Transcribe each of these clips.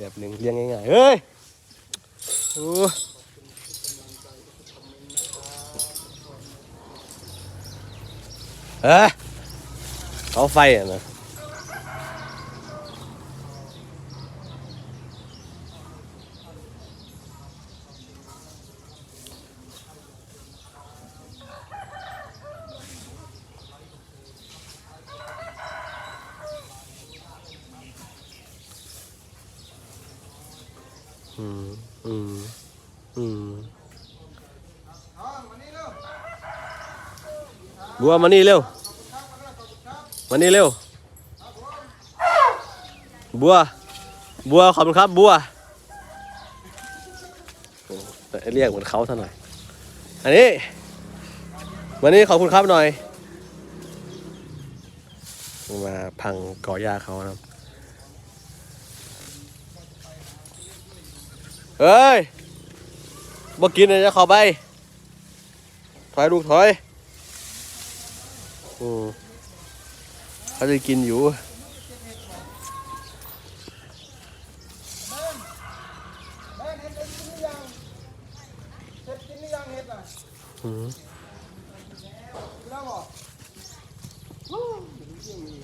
แบบหนึ่งเลี้ยงง่ายๆเฮ้ยโอ้เอ้ยเขาไฟอะนะ อืมอืมอืมบัวมานี่เร็วมานี่เร็ว บัว บัวขอบคุณครับ บัวเรียกเหมือนเขาเท่าหน่อย อันนี้วันนี้ขอบคุณครับหน่อย มาพังก่อหญ้าเขานะครับ เฮ้ยบ่กินเลยจะเข้าไป ถอยลูกถอยอืมเขาจะกินอยู่แม่เห็ดเห็ดกินหรือยังเห็ดกินหรือยังเห็ดอะอืมกินแล้วบอกฮู้เดี๋ยวนี้ยังมี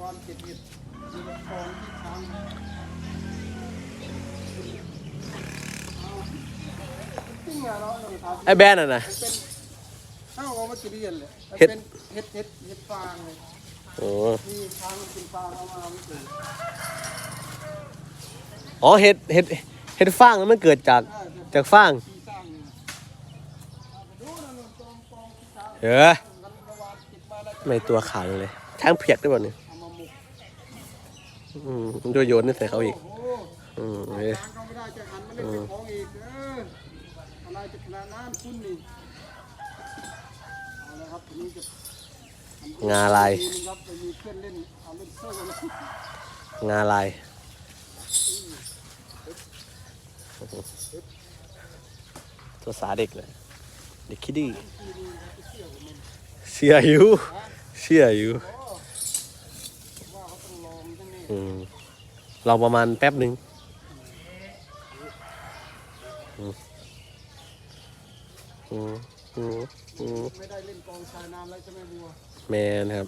วันเก็บเห็ดมีกระปองที่ทา ไปทำไอ้แบนน่ะนะมันเป็นเอ้าเอามากินเรียนเลยมันเห็ดเป็นเห็ดเห็ดเห็ดฟางเลยโอ้นี่ทางมันเป็นฟางเอามาไม่ถึงอ๋อเห็ดเห็ดเห็ดฟางนั้นมันเกิดจากได้เห็ดจากฟางที่สร้างเนี่ยเอาไปดูนะมันกองกองที่สร้างเออกันระหว่างเก็บมาแล้วจะไม่ตัวขาวเลยช้างเผือกด้วยป่ะเนี่ยเอามาหมกอืมมันโยนนี่ใส่เขาอีกโอ้โหอืมล้าเอ้ยงก็ไม่ได้จะหันมาเล่นเป็นขอ จะขนาดนั้นคุณนี่เอาละครับทีนี้จะงาลาย ทีนึงครับไปมีเพื่อนเล่นเอาเล่นเสื้อกันเลยงาลาย ตัวสาเด็กเลย เด็กคิดดีเสียอยู่เสียอยู่ว่าเขาต้องลองตั้งนี้อืมลองประมาณแป๊บหนึ่งอืม อืมอืมอืมไม่ได้เล่นกองชายนานแล้วใช่ไหมบัวแมนครับ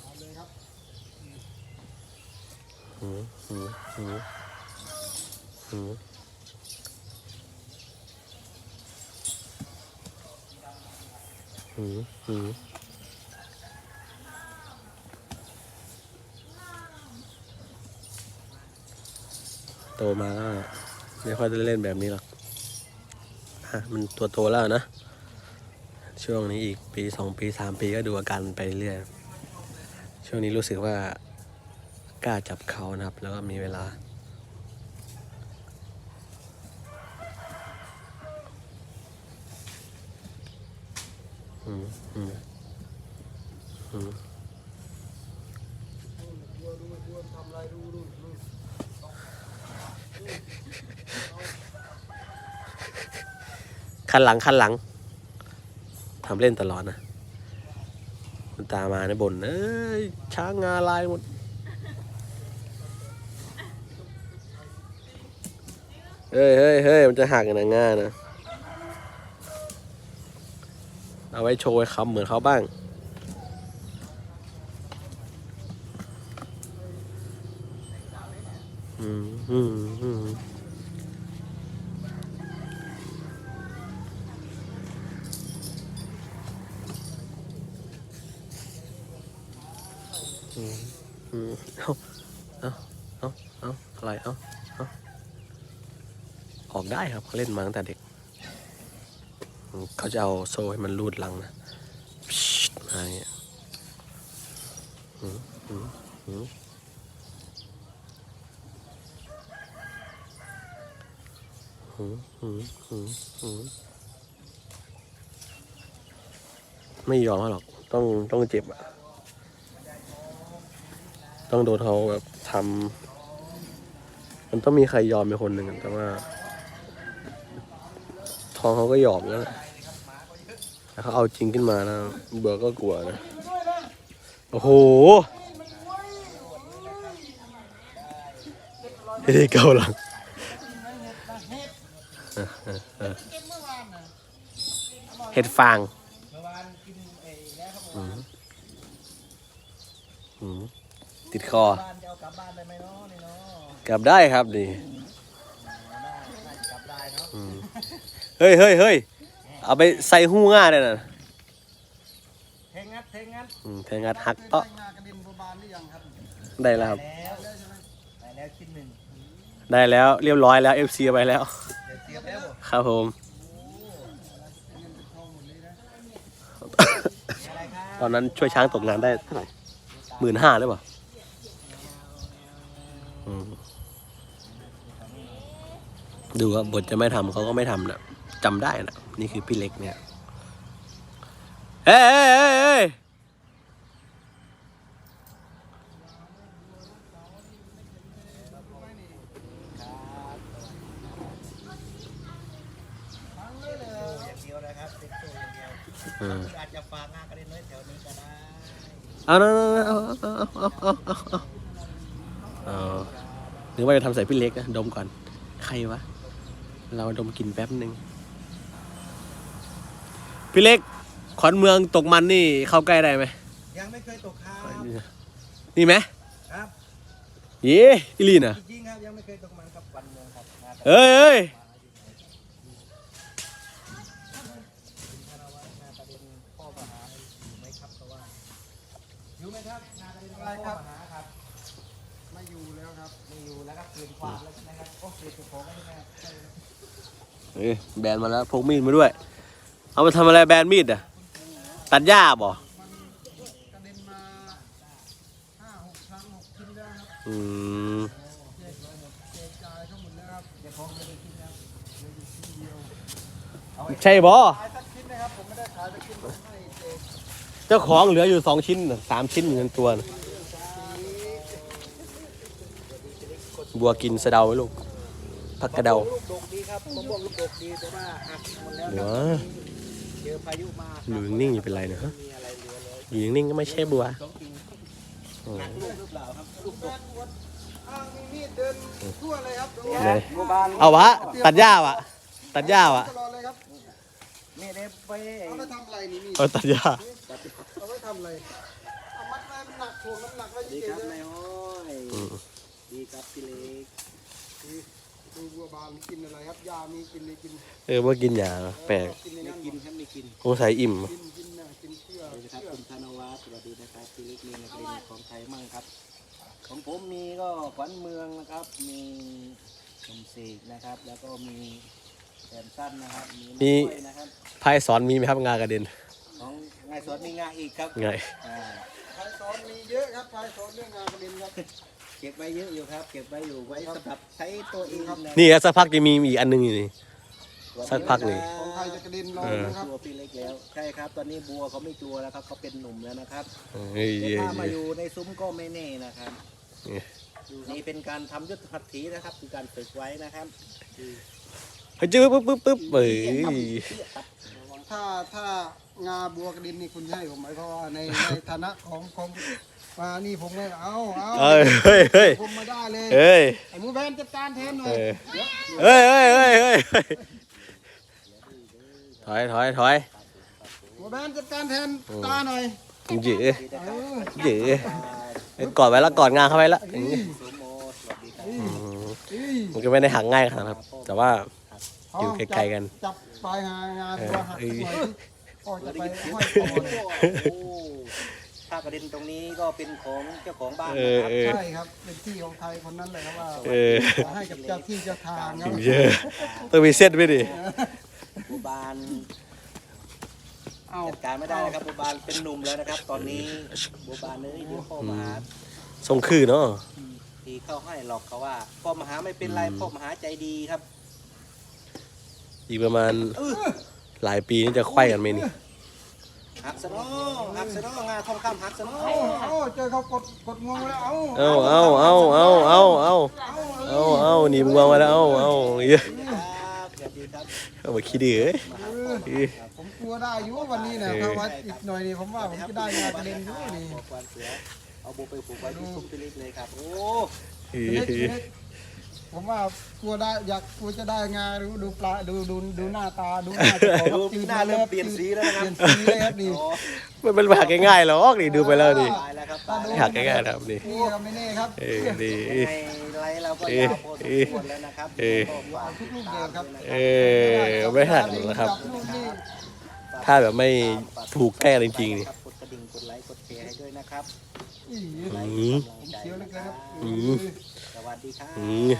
เอาเลยครับอืมอืมอืมอืมอืมอืมโตมาก็ไม่ค่อยได้เล่นแบบนี้หรอก มันตัวโตแล้วนะ ช่วงนี้อีกปีสองปีสามปีก็ดูอาการไปเรื่อย ช่วงนี้รู้สึกว่ากล้าจับเขานะครับ แล้วก็มีเวลาอืมอืมอืม บัวดูบัวทำอะไรดูดูดู คันหลังคันหลังทำเล่นตลอดนะมันตามาในบนเอ้ยช้างงาลายหมดเฮ้ยเฮ้ยเฮ้ยมันจะหักนะง่านะ เอาไว้โชว์ไว้คำเหมือนเขาบ้าง อืมอืมอืมอืมอืมเอาเอาเอาเอาอะไรเอาเอาออก ได้ครับเขาเล่นมาตั้งแต่เด็ก เขาจะเอาโซ่ให้มันรูดลังนะมาอย่างเงี้ยอืมอืมอืมอืมอืมอืมอืมไม่ยอมหรอก ต้องต้องเจ็บอะต้องโดนเขาแบบทำมันต้องมีใครยอมเป็นคนหนึ่งแต่ว่า ทองเขาก็หยอกแล้วแต่เขาเอาจริงขึ้นมานะเบื่อก็กลัวนะ โอ้โหไม่ได้เก่าหลังเห็ดฟางติดคอกลับได้ครับดี เฮ้ยเฮ้ยเฮ้ยเอาไปใส่หูง่าได้น่ะเทงัดเทงัดอืมแทงัดหักเคยเอ้อได้งานกระเด็นบัวบานหรือยังครับได้แล้วครับ แล้วได้ใช่ไหมได้แล้วชิ้นหนึ่งได้แล้วเรียบร้อยแล้ว FC เอาไปแล้ว เดี๋ยวเสียบแล้วบ่ครับผมเงินเป็นทองหมดเลยนะอะไรครัตอนนั้นช่วยช้างตกงานได้เท่าไหร่หมื่นห้าหรือเปล่าอืมดูว่าบทจะไม่ทำเขาก็ไม่ทำนะ จำได้นะ นี่คือพี่เล็กเนี่ยเอ้ยอาจจะฝากงานกันเอยแถวนี้ก็ได้ เอาเอาเอาเอาเอาหรือว่าจะทำใส่พี่เล็กนะดมก่อน ใครวะ เราดมกลิ่นแป๊บหนึ่ง พี่เล็กขอนเมืองตกมันนี่เข้าใกล้ได้ไหมยังไม่เคยตกครับนี่ไหมครับเย้อิลีน่ะจริงๆครับยังไม่เคยตกมันครับวันเมืองครับงานกระเด็นเอ้ยเอ้ยพ่อมหาอยู่ไหมครับเพราะว่าอยู่ไหมครับงานกระเด็นพ่อมหาครับไม่อยู่แล้วครับไม่อยู่แล้วครับเปลี่ยนความแล้วใช่ไหมครับโอ้เปลี่ยนตัวของแล้วใช่ไหมครับใช่ครับเอ้ยแบนมาแล้วพกมีดมาด้วย เอามาทำอะไรแบนมีดอะ ตัดหญ้าบ่อใช่บ่เจ้าของเหลืออยู่สองชิ้นสามชิ้นเหมืนตัวบัวกินสะเดาไหมลูกผักกระเดาเหลือ อยู่นิ่งอยู่เป็นไรนะฮะอยู่นิ่งก็ไม่ใช่บัวเอาวะ ตัดหญ้าวะตัดหญ้าวะเออตัดหญ้าเอารัดนหยอ้จยดีครับพี่เล็ก ดูบัวบานกินอะไรครับยามีกินเลยกินเออว่ากินหยาแปลกกินในไม่นั้นกินครับไม่กินสงสัยอิ่ม กินกินน่ะกินเชื่อสวัสดีครับเชื่อคุณธนวัฒน์สวัสดีนะครับพี่เล็กมีนักเรียนของไทยมั่งครับ ของผมมีก็ขวัญเมืองนะครับ มีสมศรีนะครับ แล้วก็มีแขนสั้นนะครับ มีมีน้อยนะครับ พายสอนมีไหมครับงากระเด็นของนายสอนมีงาอีกครับไงอ่าไฟสอนมีเยอะครับไฟสอนเรื่องงานกระเด็นครับ เก็บไว้เยอะอยู่ครับ เก็บไว้อยู่ไว้สำหรับใช้ตัวเองนะนี่ครับสักพักจะมีอีกอันหนึงอยู่นี่ สักพักหนึ่ง ของใครจะกระเด็นลอยเออนะครับตัวพี่เล็กแล้วใช่ครับ ตอนนี้บัวเขาไม่กลัวแล้วครับเขาเป็นหนุ่มแล้วนะครับเฮ้ยแต่เย้ถ้ามาเย้ อยู่ในซุ้มก็ไม่แน่นะครับเย้นี่เป็นการทำยุทธหัตถีนะครับ คือการฝึกไว้นะครับเฮ้ยจื้อปึ๊บปึ๊บปึ๊บเอ้ยถ้าถ้างาบัวกระเด็นนี่คุณให้ผมไหมเพราะว่าในในฐานะของของ มานี่ผมไม่เอาเอาเอ้ยเฮ้ยเฮ้ยผมมาได้เลยเฮ้ยไอ้หมูแบนจัดการแทนหน่อเอยอเดี๋ยวเฮ้ยเฮ้ยเฮ้ยเฮ้ยเฮ้ยถอยถอยถอยหมูแบนจัดการแทนตาหน่อยยื้อเออยื้อเอ้ยกอดไว้แล้วกอดงาเข้าไว้แล้วอย่างงี้สมโมสวัสดีครับอืมเอ้ยมันก็ไม่ได้หักง่ายขนาดนั้นครับ แต่ว่าเอาอยู่ไกลๆกันจับปลายหางานบัวหักเออหน่อยพ่อจะไปห้อยคอ เลยโอ้ถ้ากระเด็นตรงนี้ก็เป็นของเจ้าของบ้านเอนะอครับเออ ใช่ครับเป็นที่ของใครคนนั้นเลยครับว่าเออให้กับเจ้าที่เจ้าทางครับเยอะต้องมีเส้นไปดิบัวบานเอาจัดการไม่ได้นะครับบัวบานเป็นหนุ่มแล้วนะครับ ตอนนี้บัวบานเอ้ยเดี๋ยวพ่อมหาทรงคือเนาะ ทีเข้าให้หลอกเขาว่าพ่อมหาไม่เป็นไรอืมพ่อมหาใจดีครับอีกประมาณหลายปีนี่จะไขว้กันไหมนี่ หักสนอหักสนองาทองคำหักสนอเอาเอาเจอเขากดกดงวงแล้วเอาเอาเอาเอาเอาเอาเอาเอาเอาหนีบงวงมาแล้วเอาเอาเยอะครับสวัสดีครับเอามาคิดดีเอ้ยเออเอ้ยผมกลัวได้อยู่วันนี้นะเออถ้าวัดอีกหน่อยนี่ผมว่าผมจะได้งานกระเด็นอยู่นี่บอกวันเสือเอาโบไปผูกไว้ที่ซุ้มพิลิกเลยครับโอ้ ผมว่ากลัวได้อยากกลัวจะได้งานดูดูปลาดูดูดูหน้าตาดูหน้าเจ้าของดูจืดหน้าเริ่มเปลี่ยนสีแล้วนะคเปรับลี่ยนสีเลยครับนี่อ๋อมันเป็นหักง่ายๆหรอกนี่ดูไปแล้วนี่ตายแล้วครับตายหักง่ายๆนะครับนี่นี่ครับไม่แน่ครับเออดียังไงไลฟ์เราก็ยาวพอสมควรแล้วนะครับเออก็ฝากทุกลูกเดียวครับเออไม่หักหรอกนะครับ ลูกนี่ถ้าแบบไม่ถูกแก้จริงๆนี่ครับกดกระดิ่งกดไลค์กดแชร์ให้ด้วยนะครับอี๋อืมผมเคี้ยวเลยครับอืมส วัสดีครับอืม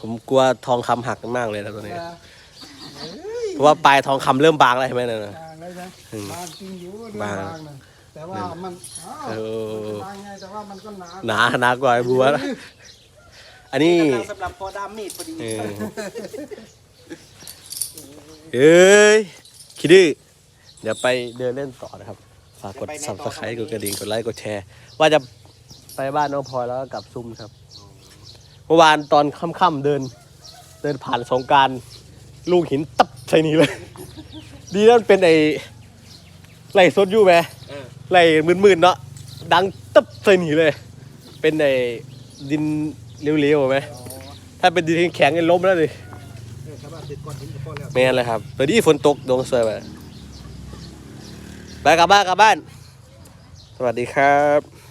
ผมกลัวทองคำหักมากเลยนะตัวนี้เฮ้ยเพราะว่าปลายทองคำเริ่มบางแล้วใช่ไหมเนี่ยนะ บางเลยนะอืมบางจริงอยู่เรื่องบางบางนะแต่ว่ามันอ้าวเออ มันจะบางไงแต่ว่ามันก็หนาหนาหนากว่าไอ้บัวนะอันนี้ กำลังสำหรับพอดามมีดพอดีเออเอ้ย คิดดื้อเดี๋ยวไปเดินเล่นต่อนะครับ ฝากกด subscribe กดกระดิ่ง กดไลค์ กดแชร์ ว่าจะไปบ้านน้องพลอยแล้วก็กลับซุ่มครับ เมื่อวานตอนค่ำๆเดิน เดินผ่านสงกรารลูกหินตับใส่นี่เลย ดีนั่นเป็นไอ้ไหลสดอยู่ไหมเออไหลมืนๆเนาะดังตับใส่นี่เลย เป็นไอ้ดินเร็วๆไหมอ๋อถ้าเป็นดินแข็งๆไอ้ล้มแล้วดิเออครับว่าติดก้อนหินกับพ่อแล้วแม่นเลยครับตอนนี้ฝนตกดวงสวยไปไปกลับบ้านกลับบ้าน สวัสดีครับ